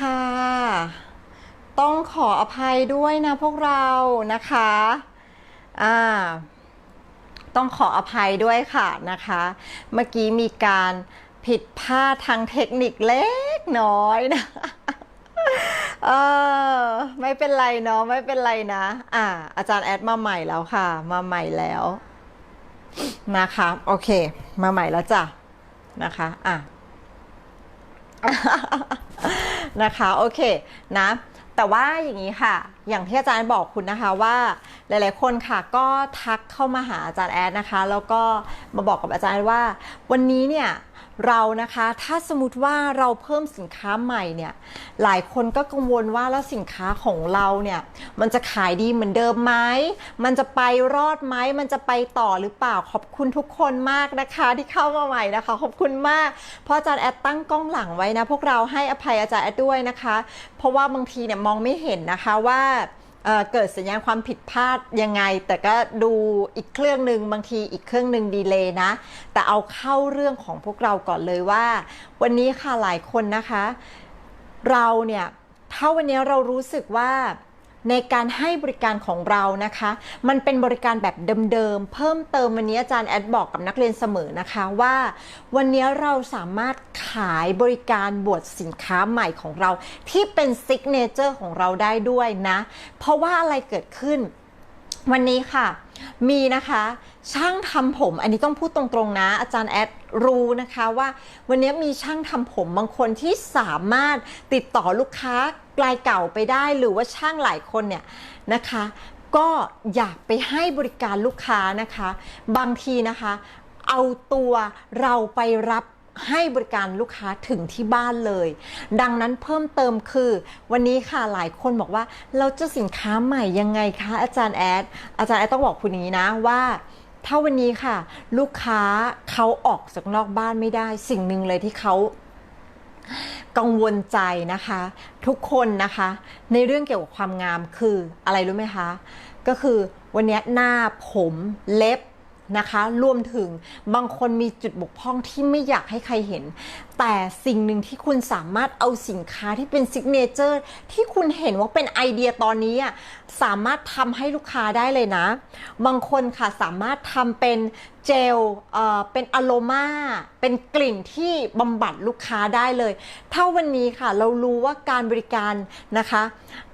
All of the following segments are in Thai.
ค่ะ ต้องขออภัยด้วยนะพวกเรานะคะอ่าต้องขออภัยด้วยค่ะนะคะ เมื่อกี้มีการผิดพลาดทางเทคนิคเล็กน้อยนะเออไม่เป็นไรเนาะไม่เป็นไรนะ อ่า อาจารย์แอดมาใหม่แล้วค่ะ มาใหม่แล้วนะคะ โอเค มาใหม่แล้วจ้ะนะคะ อะ นะคะโอเคนะแต่ว่าอย่างนี้ค่ะ อย่างที่อาจารย์บอกคุณนะคะว่าหลาย ๆ คนค่ะก็ทักเข้ามาหาอาจารย์แอดนะคะ แล้วก็มาบอกกับอาจารย์ว่า วันนี้เนี่ย เรานะคะถ้าสมมติว่าเราเพิ่มสินค้าใหม่เนี่ยหลายคนก็กังวลว่าแล้วสินค้าของเราเนี่ยมันจะขายดีเหมือนเดิมไหมมันจะไปรอดไหมมันจะไปต่อหรือเปล่าขอบคุณทุกคนมากนะคะที่เข้ามาใหม่นะคะ ขอบคุณมาก เพราะอาจารย์แอดตั้งกล้องหลังไว้นะ พวกเราให้อภัยอาจารย์แอดด้วยนะคะ เพราะว่าบางทีเนี่ยมองไม่เห็นนะคะว่า เเกิดสัญญาณความผิดพลาดยังไง แต่ก็ดูอีกเครื่องหนึ่งบางทีอีกเครื่องหนึ่งดีเลยนะ แต่เอาเข้าเรื่องของพวกเราก่อนเลยว่า วันนี้ค่ะหลายคนนะคะ เราเนี่ยถ้าวันนี้เรารู้สึกว่า ในการให้บริการของเรานะคะ มันเป็นบริการแบบเดิมๆ เพิ่มเติมวันนี้อาจารย์แอดบอกกับนักเรียนเสมอนะคะว่า วันนี้เราสามารถขายบริการบวชสินค้าใหม่ของเรา ที่เป็นซิกเนเจอร์ของเราได้ด้วยนะ เพราะว่าอะไรเกิดขึ้น วันนี้ค่ะ มีนะคะ ช่างทำผม อันนี้ต้องพูดตรงๆนะ อาจารย์แอดรู้นะคะว่าวันนี้มีช่างทำผมบางคนที่สามารถติดต่อลูกค้ารายเก่าไปได้ หรือว่าช่างหลายคนเนี่ยนะคะ ก็อยากไปให้บริการลูกค้านะคะ บางทีนะคะ เอาตัวเราไปรับ ให้บริการลูกค้าถึงที่บ้านเลย ดังนั้นเพิ่มเติมคือ วันนี้ค่ะหลายคนบอกว่า เราจะสินค้าใหม่ยังไงคะอาจารย์แอด อาจารย์แอดต้องบอกคุณนี้นะว่าถ้าวันนี้ค่ะ ลูกค้าเขาออกจากนอกบ้านไม่ได้ สิ่งหนึ่งเลยที่เขากังวลใจนะคะ ทุกคนนะคะ ในเรื่องเกี่ยวกับความงามคืออะไรรู้ไหมคะ ก็คือวันนี้หน้าผมเล็บ นะคะรวมถึงบางคนมีจุดบกพร่องที่ไม่อยากให้ใครเห็น แต่สิ่งหนึ่งที่คุณสามารถเอาสินค้าที่เป็นซิกเนเจอร์ที่คุณเห็นว่าเป็นไอเดียตอนนี้อะสามารถทำให้ลูกค้าได้เลยนะ บางคนค่ะสามารถทำเป็นเจลเอ่อเป็นอโรมา เป็นกลิ่นที่บำบัดลูกค้าได้เลย ถ้าวันนี้ค่ะเรารู้ว่าการบริการนะคะ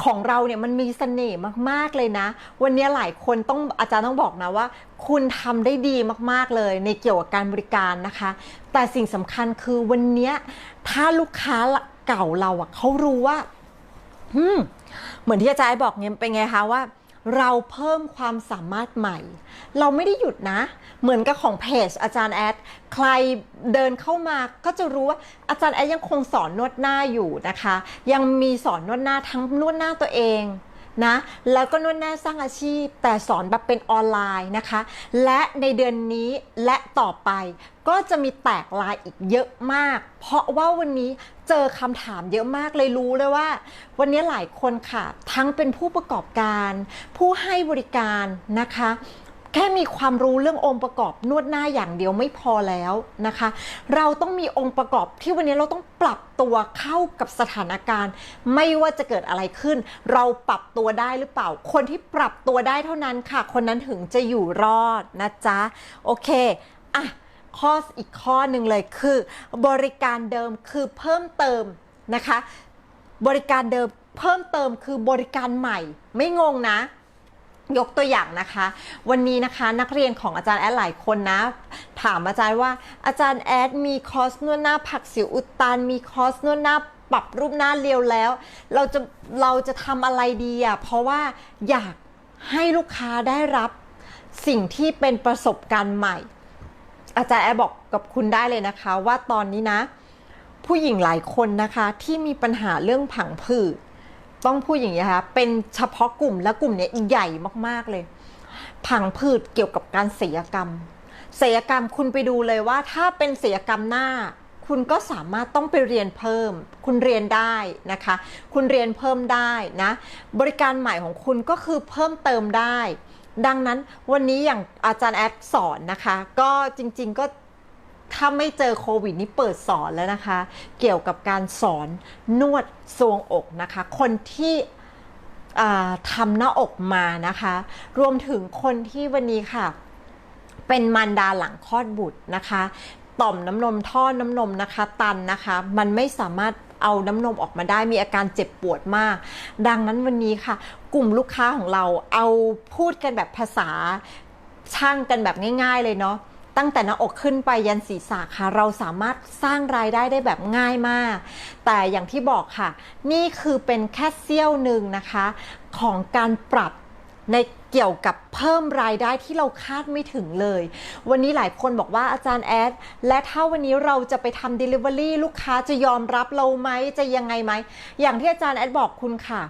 ของเราเนี่ยมันมีเสน่ห์มากๆเลยนะ วันนี้หลายคนต้องอาจารย์ต้องบอกนะว่า คุณทำได้ดีมากๆเลยในเกี่ยวกับการบริการนะคะ แต่สิ่งสำคัญคือวันนี้ถ้าลูกค้าเก่าเราอะเขารู้ว่า เหมือนที่อาจารย์บอกเนี่ยเป็นไงคะว่า เราเพิ่มความสามารถใหม่ เราไม่ได้หยุดนะ เหมือนกับของเพจอาจารย์แอดใครเดินเข้ามาก็จะรู้ว่าอาจารย์แอดยังคงสอนนวดหน้าอยู่นะคะ ยังมีสอนนวดหน้าทั้งนวดหน้าตัวเอง นะแล้วก็นวดแน่สร้างอาชีพ แต่สอนแบบเป็นออนไลน์นะคะ และในเดือนนี้และต่อไปก็จะมีแตกลายอีกเยอะมาก เพราะว่าวันนี้เจอคำถามเยอะมากเลยรู้เลยว่า วันนี้หลายคนค่ะ ทั้งเป็นผู้ประกอบการ ผู้ให้บริการนะคะ แค่มีความรู้เรื่ององค์ประกอบนวดหน้าอย่างเดียวไม่พอแล้วนะคะ เราต้องมีองค์ประกอบที่วันนี้เราต้องปรับตัวเข้ากับสถานการณ์ ไม่ว่าจะเกิดอะไรขึ้น เราปรับตัวได้หรือเปล่า คนที่ปรับตัวได้เท่านั้นค่ะ คนนั้นถึงจะอยู่รอดนะจ๊ะ โอเคอะข้ออีกข้อหนึ่งเลยคือ บริการเดิมคือเพิ่มเติมนะคะ บริการเดิมเพิ่มเติมคือบริการใหม่ ไม่งงนะ ยกตัวอย่างนะคะ วันนี้นะคะนักเรียนของอาจารย์แอดหลายคนนะ ถามอาจารย์ว่าอาจารย์แอดมีคอร์สนวดหน้าผักสิวอุดตัน มีคอร์สนวดหน้าปรับรูปหน้าเรียวแล้ว เราจะเราจะทำอะไรดีอะเพราะว่าอยากให้ลูกค้าได้รับสิ่งที่เป็นประสบการณ์ใหม่ อาจารย์แอร์บอกกับคุณได้เลยนะคะ ว่าตอนนี้นะ ผู้หญิงหลายคนนะคะที่มีปัญหาเรื่องผังผืด ต้องพูดอย่างนี้นะคะเป็นเฉพาะกลุ่มและกลุ่มนี้ใหญ่มากๆเลย ผังผืดเกี่ยวกับการศัลยกรรมศัลยกรรมคุณไปดูเลยว่า ถ้าเป็นศัลยกรรมหน้า คุณก็สามารถต้องไปเรียนเพิ่ม คุณเรียนได้นะคะ คุณเรียนเพิ่มได้นะ บริการใหม่ของคุณก็คือเพิ่มเติมได้ ดังนั้นวันนี้อย่างอาจารย์แอดสอนนะคะ ก็จริง ๆ ก็ ถ้าไม่เจอโควิดนี่เปิดสอนแล้วนะคะ เกี่ยวกับการสอนนวดทรวงอกนะคะ คนที่ทำหน้าอกมานะคะ รวมถึงคนที่วันนี้ค่ะ เป็นมารดาหลังคลอดบุตรนะคะต่อมน้ำนมท่อน้ำนมนะคะ ตันนะคะ มันไม่สามารถเอาน้ำนมออกมาได้มีอาการเจ็บปวดมาก ดังนั้นวันนี้ค่ะ กลุ่มลูกค้าของเราเอาพูดกันแบบภาษาช่างกันแบบง่าย ๆ เลยเนาะ ตั้งแต่หน้าอกขึ้นไปยันศีรษะค่ะ เราสามารถสร้างรายได้ได้แบบง่ายมาก แต่อย่างที่บอกค่ะ นี่คือเป็นแค่เสี้ยวหนึ่งนะคะ ของการปรับในเกี่ยวกับเพิ่มรายได้ที่เราคาดไม่ถึงเลย วันนี้หลายคนบอกว่าอาจารย์แอด และถ้าวันนี้เราจะไปทำ Delivery ลูกค้าจะยอมรับเราไหมจะยังไงไหม อย่างที่อาจารย์แอดบอกคุณค่ะ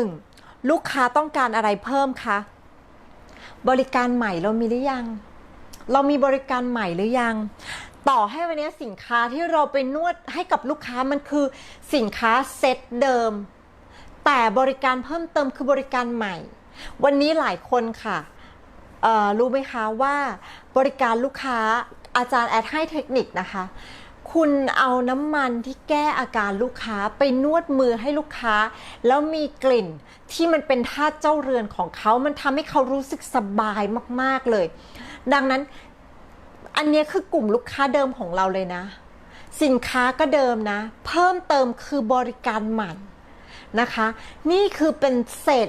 1. ลูกค้าต้องการอะไรเพิ่มคะ บริการใหม่เรามีหรือยัง เรามีบริการใหม่หรือยัง ต่อให้วันนี้สินค้าที่เราไปนวดให้กับลูกค้ามันคือสินค้าเซตเดิม แต่บริการเพิ่มเติมคือบริการใหม่ วันนี้หลายคนค่ะรู้ไหมคะว่าบริการลูกค้าอาจารย์แอดให้เทคนิคนะคะ คุณเอาน้ำมันที่แก้อาการลูกค้าไปนวดมือให้ลูกค้า แล้วมีกลิ่นที่มันเป็นท่าเจ้าเรือนของเขา มันทำให้เขารู้สึกสบายมาก ๆ เลย ดังนั้นอันนี้คือกลุ่มลูกค้าเดิมของเราเลยนะ สินค้าก็เดิมนะ เพิ่มเติมคือบริการใหม่นะคะ นี่คือเป็นเศษ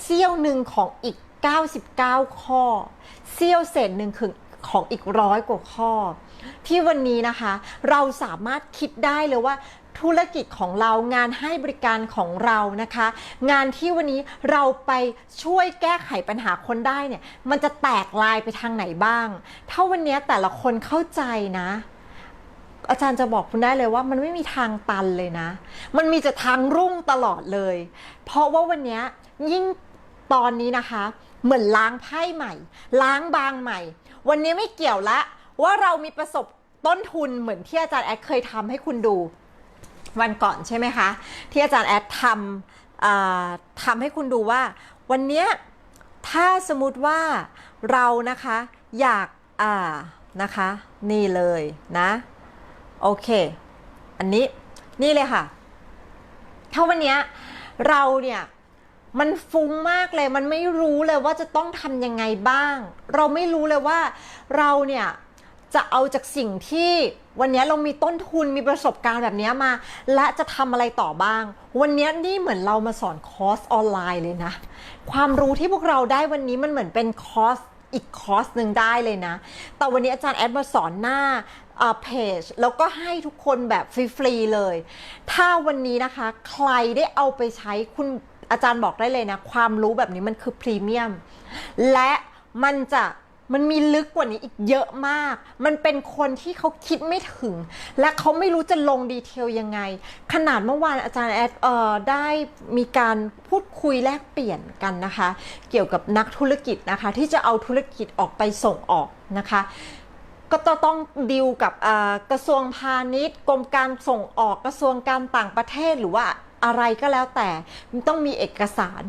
เสี้ยวหนึ่งของอีก 99 ข้อเสี้ยวเศษหนึ่งคือของอีกร้อยกว่าข้อ ที่วันนี้นะคะ เราสามารถคิดได้เลยว่า ธุรกิจของเรางานให้บริการของเรานะคะ งานที่วันนี้เราไปช่วยแก้ไขปัญหาคนได้เนี่ยมันจะแตกลายไปทางไหนบ้าง ถ้าวันนี้แต่ละคนเข้าใจนะ อาจารย์จะบอกคุณได้เลยว่ามันไม่มีทางตันเลยนะ มันมีแต่ทางรุ่งตลอดเลย เพราะว่าวันนี้ยยิ่งตอนนี้นะคะ เหมือนล้างไพ่ใหม่ ล้างบางใหม่ วันนี้ไม่เกี่ยวละว่าเรามีประสบต้นทุนเหมือนที่อาจารย์แอดเคยทำให้คุณดู วันก่อนใช่ไหมคะ ที่อาจารย์แอดทำทำให้คุณดูว่า วันนี้ถ้าสมมติว่าเรานะคะอยากนะคะ นี่เลยนะ โอเค อันนี้นี่เลยค่ะ ถ้าวันนี้เราเนี่ยมันฟุ้งมากเลย มันไม่รู้เลยว่าจะต้องทำยังไงบ้าง เราไม่รู้เลยว่าเราเนี่ย จะเอาจากสิ่งที่วันนี้เรามีต้นทุนมีประสบการณ์แบบนี้มา และจะทำอะไรต่อบ้าง วันนี้นี่เหมือนเรามาสอนคอร์สออนไลน์เลยนะ ความรู้ที่พวกเราได้วันนี้มันเหมือนเป็นคอร์สอีกคอร์สหนึ่งได้เลยนะ แต่วันนี้อาจารย์แอดมาสอนหน้าเพจแล้วก็ให้ทุกคนแบบฟรีๆเลย ถ้าวันนี้นะคะใครได้เอาไปใช้คุณอาจารย์บอกได้เลยนะ ความรู้แบบนี้มันคือพรีเมียม และมันจะ มันมีลึกกว่านี้อีกเยอะมาก มันเป็นคนที่เขาคิดไม่ถึง และเขาไม่รู้จะลงดีเทลยังไง ขนาดเมื่อวานอาจารย์แอดเอ่อได้มีการพูดคุยแลกเปลี่ยนกันนะคะ เกี่ยวกับนักธุรกิจนะคะ ที่จะเอาธุรกิจออกไปส่งออกนะคะ ก็จะต้องดิวกับกระทรวงพาณิชย์กรมการส่งออกกระทรวงการต่างประเทศหรือว่าอะไรก็แล้วแต่ต้องมีเอกสาร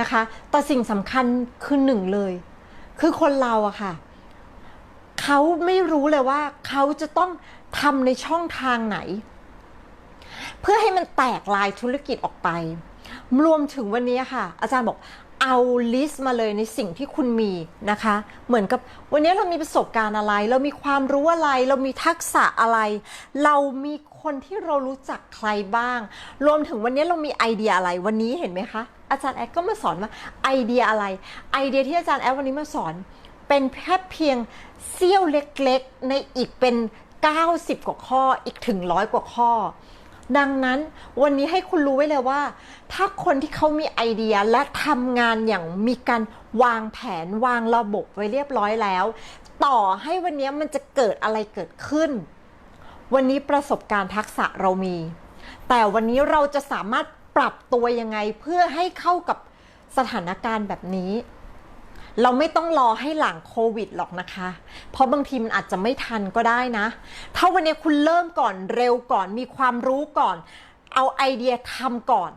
นะคะ แต่สิ่งสำคัญคือหนึ่งเลย คือคนเราอะค่ะ เขาไม่รู้เลยว่า เขาจะต้องทำในช่องทางไหน เพื่อให้มันแตกลายธุรกิจออกไป รวมถึงวันนี้ค่ะ อาจารย์บอกเอาลิสต์มาเลยในสิ่งที่คุณมีนะคะ เหมือนกับวันนี้เรามีประสบการณ์อะไร เรามีความรู้อะไร เรามีทักษะอะไร เรามีคนที่เรารู้จักใครบ้าง รวมถึงวันนี้เรามีไอเดียอะไรวันนี้เห็นไหมคะ อาจารย์แอดก็มาสอนว่าไอเดียอะไร ไอเดียที่อาจารย์แอดวันนี้มาสอน เป็นแค่เพียงเสี้ยวเล็กๆ ในอีกเป็น 90 กว่าข้ออีกถึงร้อยกว่าข้อ ดังนั้นวันนี้ให้คุณรู้ไว้เลยว่า ถ้าคนที่เขามีไอเดียและทำงานอย่างมีการวางแผนวางระบบไว้เรียบร้อยแล้ว ต่อให้วันนี้มันจะเกิดอะไรเกิดขึ้น วันนี้ประสบการณ์ทักษะเรามี แต่วันนี้เราจะสามารถ ปรับตัวยังไงเพื่อให้เข้ากับสถานการณ์แบบนี้ เราไม่ต้องรอให้หลังโควิดหรอกนะคะ เพราะบางทีมันอาจจะไม่ทันก็ได้นะ ถ้าวันนี้คุณเริ่มก่อนเร็วก่อนมีความรู้ก่อน เอาไอเดียทำก่อน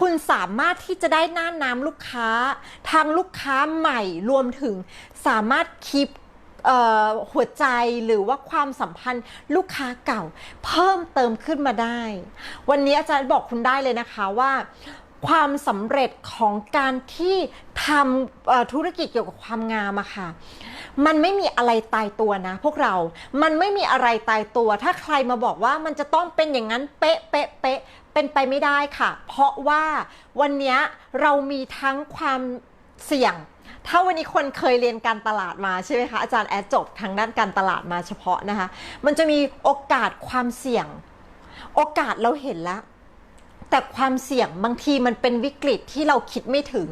คุณสามารถที่จะได้หน้าน้ำลูกค้า ทางลูกค้าใหม่รวมถึงสามารถคีป หัวใจหรือว่าความสัมพันธ์ลูกค้าเก่า เพิ่มเติมขึ้นมาได้ วันนี้อาจารย์บอกคุณได้เลยนะคะว่าความสำเร็จของการที่ทำธุรกิจเกี่ยวกับความงามอะค่ะ มันไม่มีอะไรตายตัวนะ พวกเรา มันไม่มีอะไรตายตัว ถ้าใครมาบอกว่ามันจะต้องเป็นอย่างนั้นเป๊ะเป๊ะเป๊ะเป็นไปไม่ได้ค่ะ เพราะว่าวันนี้เรามีทั้งความเสี่ยง ถ้าวันนี้คนเคยเรียนการตลาดมาใช่ไหมคะอาจารย์แอดจบทางด้านการตลาดมาเฉพาะนะคะ มันจะมีโอกาสความเสี่ยง โอกาสเราเห็นแล้ว แต่ความเสี่ยงบางทีมันเป็นวิกฤตที่เราคิดไม่ถึง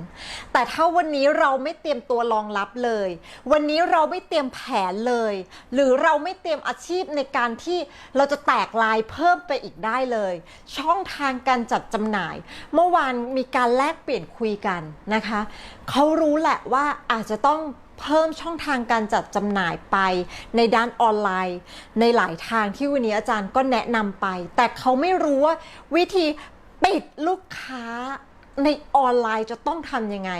แต่ถ้าวันนี้เราไม่เตรียมตัวรองรับเลย วันนี้เราไม่เตรียมแผนเลย หรือเราไม่เตรียมอาชีพในการที่เราจะแตกลายเพิ่มไปอีกได้เลย ช่องทางการจัดจำหน่าย เมื่อวานมีการแลกเปลี่ยนคุยกันนะคะเขารู้แหละว่าอาจจะต้องเพิ่มช่องทางการจัดจำหน่ายไปในด้านออนไลน์ ในหลายทางที่วันนี้อาจารย์ก็แนะนำไป แต่เขาไม่รู้ว่าวิธี ปิดลูกค้าในออนไลน์จะต้องทำยังไง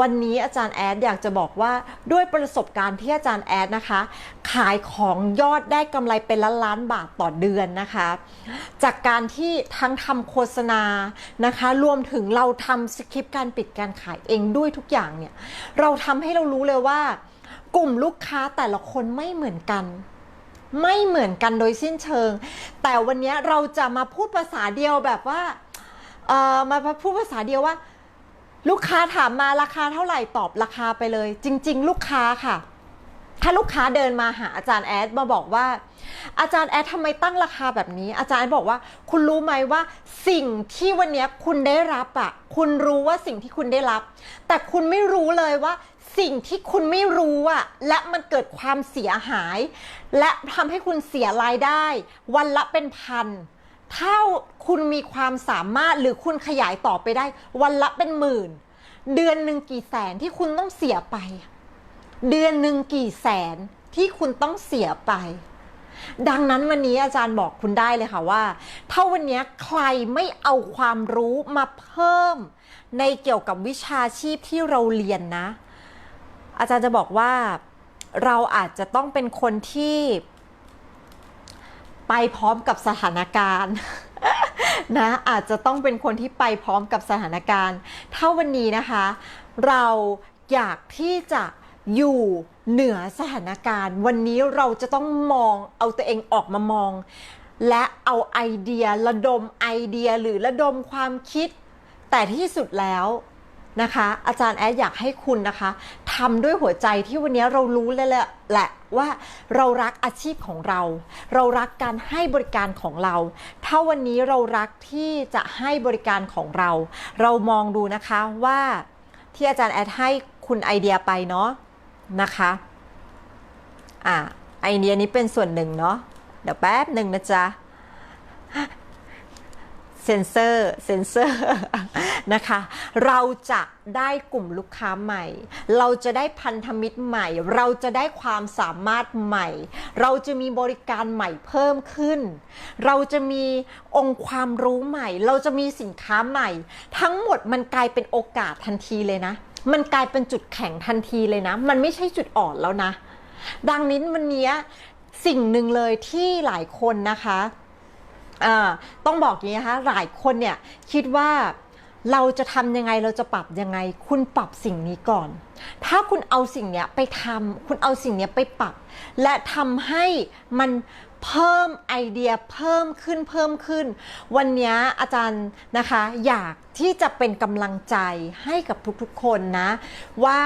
วันนี้อาจารย์แอดอยากจะบอกว่าด้วยประสบการณ์ที่อาจารย์แอดนะคะ ขายของยอดได้กำไรเป็นล้านล้านบาทต่อเดือนนะคะ จากการที่ทั้งทำโฆษณานะคะ รวมถึงเราทำสคริปต์การปิดการขายเองด้วยทุกอย่างเนี่ย เราทำให้เรารู้เลยว่า กลุ่มลูกค้าแต่ละคนไม่เหมือนกันไม่เหมือนกันโดยสิ้นเชิง แต่วันนี้เราจะมาพูดภาษาเดียวแบบว่า เอ่อมาพูดภาษาเดียวว่า ลูกค้าถามมาราคาเท่าไหร่ตอบราคาไปเลย จริง ๆ ลูกค้าค่ะ ถ้าลูกค้าเดินมาหาอาจารย์แอดมาบอกว่า อาจารย์แอดทำไมตั้งราคาแบบนี้ อาจารย์แอดบอกว่า คุณรู้ไหมว่า สิ่งที่วันนี้คุณได้รับอะคุณรู้ว่าสิ่งที่คุณได้รับ แต่คุณไม่รู้เลยว่าสิ่งที่คุณไม่รู้อะและมันเกิดความเสียหาย และทำให้คุณเสียรายได้ วันละเป็นพัน ถ้าคุณมีความสามารถหรือคุณขยายต่อไปได้ วันละเป็นหมื่น เดือนหนึ่งกี่แสนที่คุณต้องเสียไป เดือนหนึ่งกี่แสนที่คุณต้องเสียไป ดังนั้นวันนี้อาจารย์บอกคุณได้เลยค่ะว่า ถ้าวันนี้ใครไม่เอาความรู้มาเพิ่ม ในเกี่ยวกับวิชาชีพที่เราเรียนนะ อาจารย์จะบอกว่าเราอาจจะต้องเป็นคนที่ ไปพร้อมกับสถานการณ์นะอาจจะต้องเป็นคนที่ไปพร้อมกับสถานการณ์ ถ้าวันนี้นะคะ เราอยากที่จะอยู่เหนือสถานการณ์ วันนี้เราจะต้องมองเอาตัวเองออกมามอง และเอาไอเดียระดมไอเดียหรือระดมความคิด แต่ที่สุดแล้ว นะคะ อาจารย์แอดอยากให้คุณนะคะทำด้วยหัวใจที่วันนี้เรารู้แล้วแหละหละว่าเรารักอาชีพของเรา เรารักการให้บริการของเรา ถ้าวันนี้เรารักที่จะให้บริการของเรา เรามองดูนะคะว่าที่อาจารย์แอดให้คุณไอเดียไปเนาะนะคะอะไอเดียนี้เป็นส่วนหนึ่งเนาะเดี๋ยวแป๊บหนึ่งนะจ๊ะ เซนเซอร์เซนเซอร์นะคะ เราจะได้กลุ่มลูกค้าใหม่ เราจะได้พันธมิตรใหม่ เราจะได้ความสามารถใหม่ เราจะมีบริการใหม่เพิ่มขึ้น เราจะมีองค์ความรู้ใหม่ เราจะมีสินค้าใหม่ ทั้งหมดมันกลายเป็นโอกาสทันทีเลยนะ มันกลายเป็นจุดแข็งทันทีเลยนะ มันไม่ใช่จุดอ่อนแล้วนะ ดังนั้นวันนี้สิ่งหนึ่งเลยที่หลายคนนะคะ ต้องบอกอย่างนี้นะคะหลายคนเนี่ยคิดว่าเราจะทำยังไงเราจะปรับยังไง คุณปรับสิ่งนี้ก่อน ถ้าคุณเอาสิ่งเนี้ยไปทำคุณเอาสิ่งเนี้ยไปปรับ และทำให้มันเพิ่มไอเดียเพิ่มขึ้นเพิ่มขึ้น วันนี้อาจารย์นะคะ อยากที่จะเป็นกำลังใจให้กับทุกๆคนนะ ว่า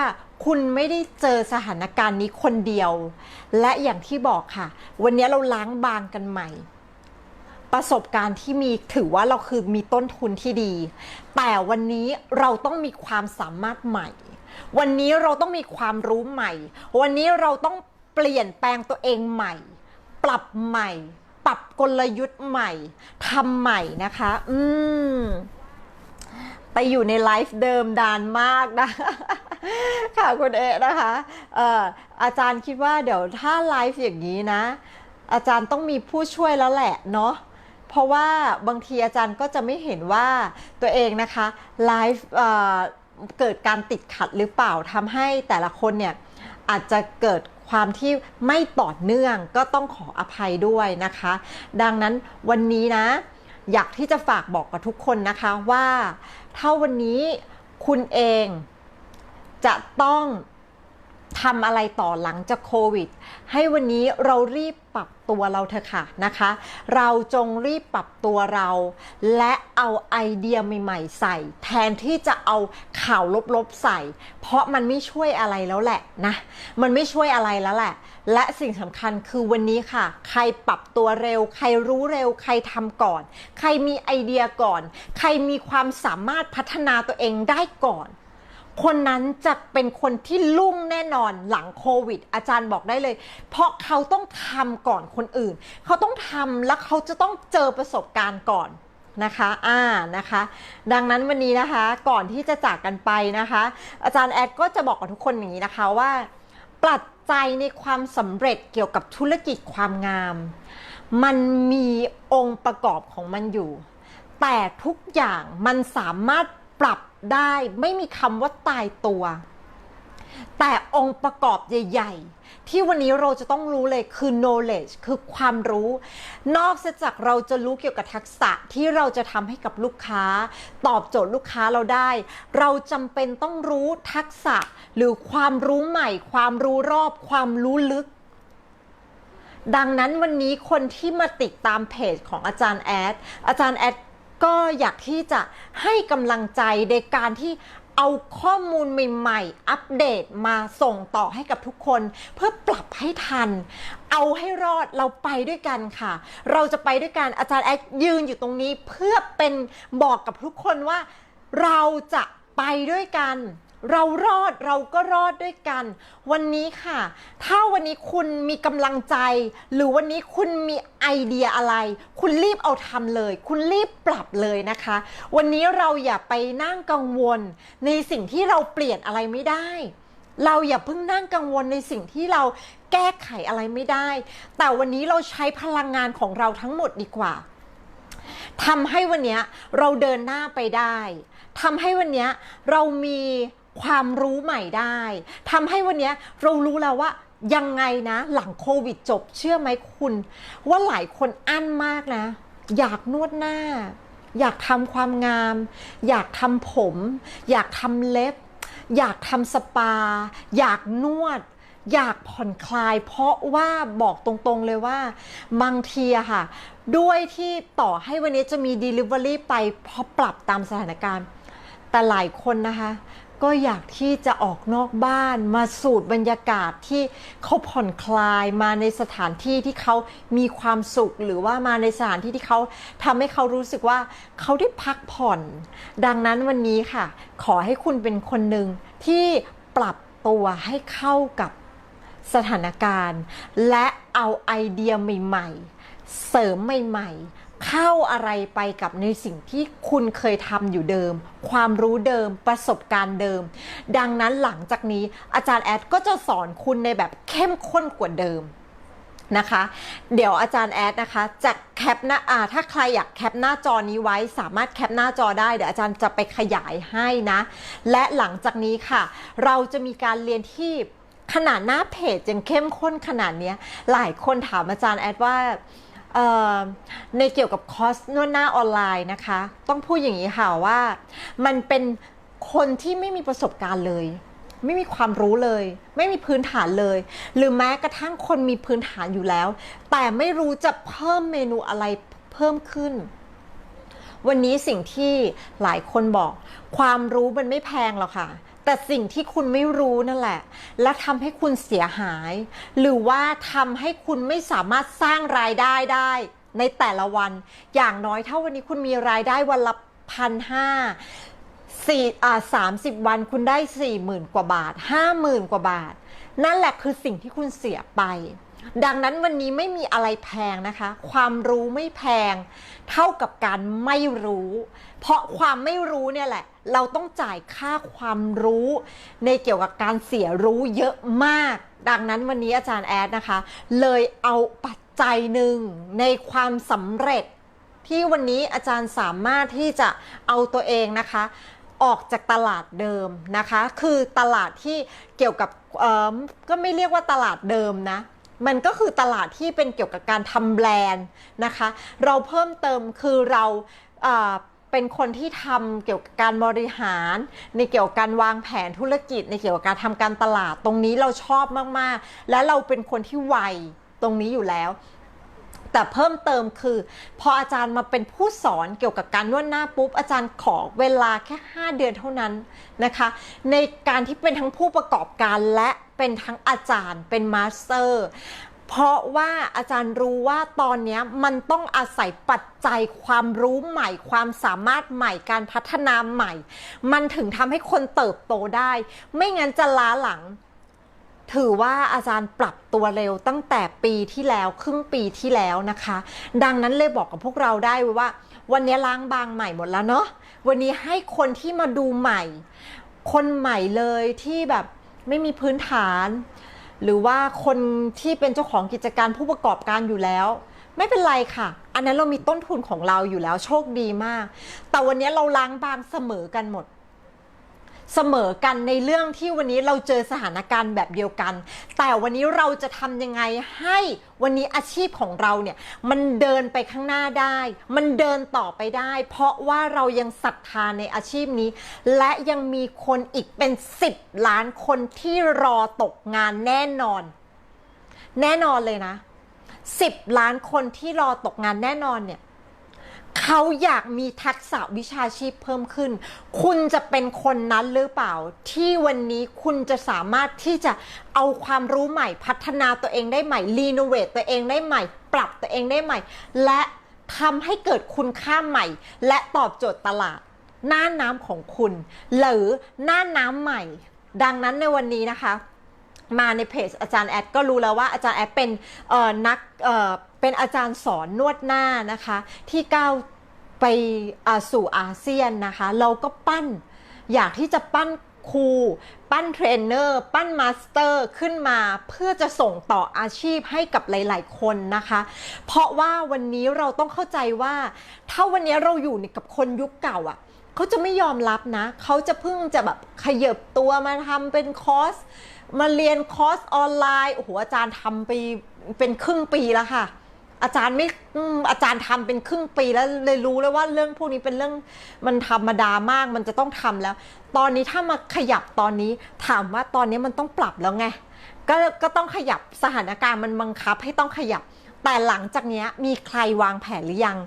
คุณไม่ได้เจอสถานการณ์นี้คนเดียว และอย่างที่บอกค่ะ วันนี้เราล้างบางกันใหม่ ประสบการณ์ที่มีถือว่าเราคือมีต้นทุนที่ดี แต่วันนี้เราต้องมีความสามารถใหม่ วันนี้เราต้องมีความรู้ใหม่ วันนี้เราต้องเปลี่ยนแปลงตัวเองใหม่ ปรับใหม่ ปรับกลยุทธ์ใหม่ทำใหม่นะคะ อืมไปอยู่ในไลฟ์เดิมดานมากนะค่ะคุณเอนะคะเอ่ออาจารย์คิดว่าเดี๋ยวถ้าไลฟ์อย่างนี้นะ อาจารย์ต้องมีผู้ช่วยแล้วแหละเนาะ เพราะว่าบางทีอาจารย์ก็จะไม่เห็นว่าตัวเองนะคะไลฟ์เอ่อเกิดการติดขัดหรือเปล่าทำให้แต่ละคนเนี่ยอาจจะเกิดความที่ไม่ต่อเนื่องก็ต้องขออภัยด้วยนะคะ ดังนั้นวันนี้นะ อยากที่จะฝากบอกกับทุกคนนะคะว่าถ้าวันนี้คุณเองจะต้อง ทำอะไรต่อหลังจากโควิด ให้วันนี้เรารีบปรับตัวเราเถอะค่ะนะคะ เราจงรีบปรับตัวเรา และเอาไอเดียใหม่ๆใส่ แทนที่จะเอาข่าวลบๆใส่ เพราะมันไม่ช่วยอะไรแล้วแหละนะมันไม่ช่วยอะไรแล้วแหละ และสิ่งสำคัญคือวันนี้ค่ะ ใครปรับตัวเร็ว ใครรู้เร็ว ใครทำก่อน ใครมีไอเดียก่อน ใครมีความสามารถพัฒนาตัวเองได้ก่อน คนนั้นจะเป็นคนที่ลุ่งแน่นอนหลังโควิด อาจารย์บอกได้เลย เพราะเขาต้องทำก่อนคนอื่น เขาต้องทำแล้วเขาจะต้องเจอประสบการณ์ก่อนนะคะอ่านะคะ ดังนั้นวันนี้นะคะก่อนที่จะจากกันไปนะคะ อาจารย์แอดก็จะบอกกับทุกคนอย่างนี้นะคะว่าปัจจัยในความสำเร็จเกี่ยวกับธุรกิจความงาม มันมีองค์ประกอบของมันอยู่ แต่ทุกอย่างมันสามารถปรับ ได้ไม่มีคำว่าตายตัว แต่องค์ประกอบใหญ่ ๆ ที่วันนี้เราจะต้องรู้เลยคือ knowledge คือความรู้ นอกจากเราจะรู้เกี่ยวกับทักษะที่เราจะทำให้กับลูกค้า ตอบโจทย์ลูกค้าเราได้ เราจำเป็นต้องรู้ทักษะหรือความรู้ใหม่ ความรู้รอบ ความรู้ลึกดังนั้นวันนี้คนที่มาติดตามเพจของอาจารย์แอด อาจารย์แอด ก็อยากที่จะให้กำลังใจในการที่เอาข้อมูลใหม่ ๆ อัปเดตมาส่งต่อให้กับทุกคน เพื่อปรับให้ทัน เอาให้รอดเราไปด้วยกันค่ะ เราจะไปด้วยกันอาจารย์แอคยืนอยู่ตรงนี้เพื่อเป็นบอกกับทุกคนว่าเราจะไปด้วยกัน เรารอดเราก็รอดด้วยกัน วันนี้ค่ะ ถ้าวันนี้คุณมีกำลังใจ หรือวันนี้คุณมีไอเดียอะไร คุณรีบเอาทำเลย คุณรีบปรับเลยนะคะ วันนี้เราอย่าไปนั่งกังวล ในสิ่งที่เราเปลี่ยนอะไรไม่ได้ เราอย่าเพิ่งนั่งกังวลในสิ่งที่เราแก้ไขอะไรไม่ได้ แต่วันนี้เราใช้พลังงานของเราทั้งหมดดีกว่าทำให้วันนี้เราเดินหน้าไปได้ทำให้วันนี้เรามี ความรู้ใหม่ได้ทำให้วันนี้เรารู้แล้วว่ายังไงนะ หลังโควิดจบเชื่อไหมคุณ ว่าหลายคนอั้นมากนะ อยากนวดหน้า อยากทำความงาม อยากทำผม อยากทำเล็บ อยากทำสปา อยากนวด อยากผ่อนคลาย เพราะว่าบอกตรงๆเลยว่า บางทีอะค่ะ ด้วยที่ต่อให้วันนี้จะมี Delivery ไปเพราะปรับตามสถานการณ์ แต่หลายคนนะคะ ก็อยากที่จะออกนอกบ้านมาสูดบรรยากาศที่เขาผ่อนคลายมาในสถานที่ที่เขามีความสุข หรือว่ามาในสถานที่ที่เขาทำให้เขารู้สึกว่าเขาได้พักผ่อน ดังนั้นวันนี้ค่ะ ขอให้คุณเป็นคนหนึ่งที่ปรับตัวให้เข้ากับสถานการณ์ และเอาไอเดียใหม่ ๆ เสริมใหม่ ๆ เข้าอะไรไปกับในสิ่งที่คุณเคยทำอยู่เดิม ความรู้เดิมประสบการณ์เดิม ดังนั้นหลังจากนี้อาจารย์แอดก็จะสอนคุณในแบบเข้มข้นกว่าเดิมนะคะ เดี๋ยวอาจารย์แอดนะคะจะแคปหน้าอ่าถ้าใครอยากแคปหน้าจอนี้ไว้ สามารถแคปหน้าจอได้เดี๋ยวอาจารย์จะไปขยายให้นะ และหลังจากนี้ค่ะ เราจะมีการเรียนที่ขนาดหน้าเพจยังเข้มข้นขนาดนี้หลายคนถามอาจารย์แอดว่า ในเกี่ยวกับคอร์สนวดหน้าออนไลน์นะคะ ต้องพูดอย่างนี้ค่ะว่า มันเป็นคนที่ไม่มีประสบการณ์เลย ไม่มีความรู้เลย ไม่มีพื้นฐานเลย หรือแม้กระทั่งคนมีพื้นฐานอยู่แล้ว แต่ไม่รู้จะเพิ่มเมนูอะไรเพิ่มขึ้น วันนี้สิ่งที่หลายคนบอก ความรู้มันไม่แพงหรอกค่ะ แต่สิ่งที่คุณไม่รู้นั่นแหละ และทำให้คุณเสียหาย หรือว่าทำให้คุณไม่สามารถสร้างรายได้ได้ ในแต่ละวัน อย่างน้อยถ้าวันนี้คุณมีรายได้วันละพันห้าสี่อ่าสามสิบวันคุณได้สี่หมื่นกว่าบาทห้าหมื่นกว่าบาท นั่นแหละคือสิ่งที่คุณเสียไป ดังนั้นวันนี้ไม่มีอะไรแพงนะคะ ความรู้ไม่แพง เท่ากับการไม่รู้ เพราะความไม่รู้เนี่ยแหละ เราต้องจ่ายค่าความรู้ ในเกี่ยวกับการเสียรู้เยอะมาก ดังนั้นวันนี้อาจารย์แอดนะคะ เลยเอาปัจจัยหนึ่งในความสำเร็จ ที่วันนี้อาจารย์สามารถที่จะเอาตัวเองนะคะออกจากตลาดเดิมนะคะ คือตลาดที่เกี่ยวกับเออก็ไม่เรียกว่าตลาดเดิมนะ มันก็คือตลาดที่เป็นเกี่ยวกับการทำแบรนด์นะคะ เราเพิ่มเติมคือเราอ่า เป็นคนที่ทำเกี่ยวกับการบริหาร ในเกี่ยวกับการวางแผนธุรกิจ ในเกี่ยวกับการทำการตลาดตรงนี้เราชอบมากๆ และเราเป็นคนที่ไวตรงนี้อยู่แล้ว แต่เพิ่มเติมคือ พออาจารย์มาเป็นผู้สอนเกี่ยวกับการนวดหน้าปุ๊บอาจารย์ขอเวลาแค่ 5 เดือนเท่านั้นนะคะ ในการที่เป็นทั้งผู้ประกอบการและเป็นทั้งอาจารย์เป็นมาสเตอร์ เพราะว่าอาจารย์รู้ว่าตอนนี้มันต้องอาศัยปัจจัยความรู้ใหม่ ความสามารถใหม่การพัฒนาใหม่ มันถึงทำให้คนเติบโตได้ ไม่งั้นจะล้าหลัง ถือว่าอาจารย์ปรับตัวเร็วตั้งแต่ปีที่แล้วครึ่งปีที่แล้วนะคะ ดังนั้นเลยบอกกับพวกเราได้ว่า วันนี้ล้างบางใหม่หมดแล้วเนาะวันนี้ให้คนที่มาดูใหม่ คนใหม่เลยที่แบบไม่มีพื้นฐาน หรือว่าคนที่เป็นเจ้าของกิจการผู้ประกอบการอยู่แล้ว ไม่เป็นไรค่ะ อันนั้นเรามีต้นทุนของเราอยู่แล้วโชคดีมาก แต่วันนี้เราล้างบางเสมอกันหมด เสมอกันในเรื่องที่วันนี้เราเจอสถานการณ์แบบเดียวกัน แต่วันนี้เราจะทำยังไงให้วันนี้อาชีพของเราเนี่ยมันเดินไปข้างหน้าได้ มันเดินต่อไปได้ เพราะว่าเรายังศรัทธาในอาชีพนี้ และยังมีคนอีกเป็น 10 ล้านคนที่รอตกงานแน่นอน แน่นอนเลยนะ 10 ล้านคนที่รอตกงานแน่นอนเนี่ย เขาอยากมีทักษะวิชาชีพเพิ่มขึ้น คุณจะเป็นคนนั้นหรือเปล่า ที่วันนี้คุณจะสามารถที่จะเอาความรู้ใหม่พัฒนาตัวเองได้ใหม่รีโนเวทตัวเองได้ใหม่ ปรับตัวเองได้ใหม่ และทำให้เกิดคุณค่าใหม่ และตอบโจทย์ตลาด หน้าน้ำของคุณ หรือหน้าน้ำใหม่ ดังนั้นในวันนี้นะคะ มาในเพจอาจารย์แอดก็รู้แล้วว่าอาจารย์แอดเป็นนักเป็นอาจารย์สอนนวดหน้านะคะที่ก้าวไปสู่อาเซียนนะคะ เราก็ปั้นอยากที่จะปั้นครูปั้นเทรนเนอร์ ปั้นมาสเตอร์ขึ้นมาเพื่อจะส่งต่ออาชีพให้กับหลาย ๆ คนนะคะ เพราะว่าวันนี้เราต้องเข้าใจว่า ถ้าวันนี้เราอยู่กับคนยุคเก่าอะ่ะเขาจะไม่ยอมรับนะ เขาจะเพิ่งจะแบบขยบตัวมาทำเป็นคอร์ส มาเรียนคอร์สออนไลน์โอ้โหอาจารย์ทำไปเป็นครึ่งปีแล้วค่ะ อาจารย์ไม่อาจารย์ทำเป็นครึ่งปีแล้วเลยรู้แล้วว่าเรื่องพวกนี้เป็นเรื่องมันธรรมดามากมันจะต้องทำแล้ว ตอนนี้ถ้ามาขยับตอนนี้ถามว่าตอนนี้มันต้องปรับแล้วไงก็ก็ต้องขยับสถานการณ์มันบังคับให้ต้องขยับ แต่หลังจากนี้มีใครวางแผนหรือยัง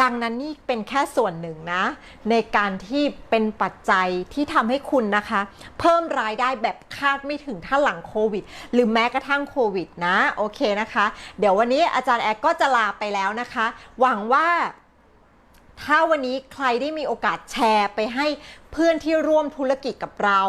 ดังนั้นนี่เป็นแค่ส่วนหนึ่งนะ ในการที่เป็นปัจจัยที่ทำให้คุณนะคะ เพิ่มรายได้แบบคาดไม่ถึงถ้าหลังโควิด หรือแม้กระทั่งโควิดนะ โอเคนะคะ เดี๋ยววันนี้อาจารย์แอดก็จะลาไปแล้วนะคะ หวังว่าถ้าวันนี้ใครได้มีโอกาสแชร์ไปให้ พื่อนที่ร่วมธุรกิจกับเรา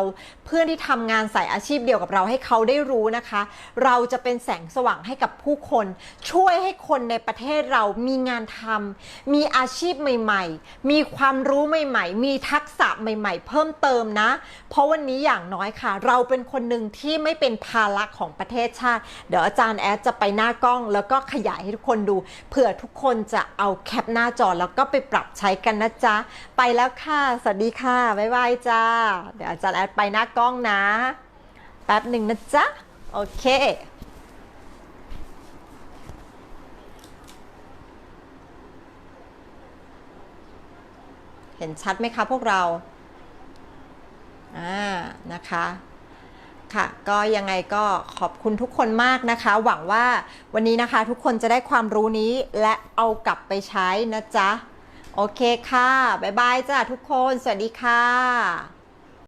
เพื่อนที่ทำงานสายอาชีพเดียวกับเราให้เขาได้รู้นะคะ เราจะเป็นแสงสว่างให้กับผู้คน ช่วยให้คนในประเทศเรามีงานทำมีอาชีพใหม่ ๆ มีความรู้ใหม่ ๆ มีทักษะใหม่ ๆ เพิ่มเติมนะ เพราะวันนี้อย่างน้อยค่ะ เราเป็นคนหนึ่งที่ไม่เป็นภาระของประเทศชาติ เดี๋ยวอาจารย์แอดจะไปหน้ากล้อง แล้วก็ขยายให้ทุกคนดูเผื่อทุกคนจะเอาแคปหน้าจอแล้วก็ไปปรับใช้กันนะจ๊ะ ไปแล้วค่ะ สวัสดีค่ะบ๊ายบายจ้า เดี๋ยวอาจารย์แอดไปหน้ากล้องนะ แป๊บหนึ่งนะจ๊ะ โอเคเห็นชัดไหมคะพวกเรา อ่า นะคะ ค่ะ ก็ยังไงก็ขอบคุณทุกคนมากนะคะ หวังว่าวันนี้นะคะทุกคนจะได้ความรู้นี้และเอากลับไปใช้นะจ๊ะ โอเคค่ะ บ๊ายบายจ้าทุกคน สวัสดีค่ะ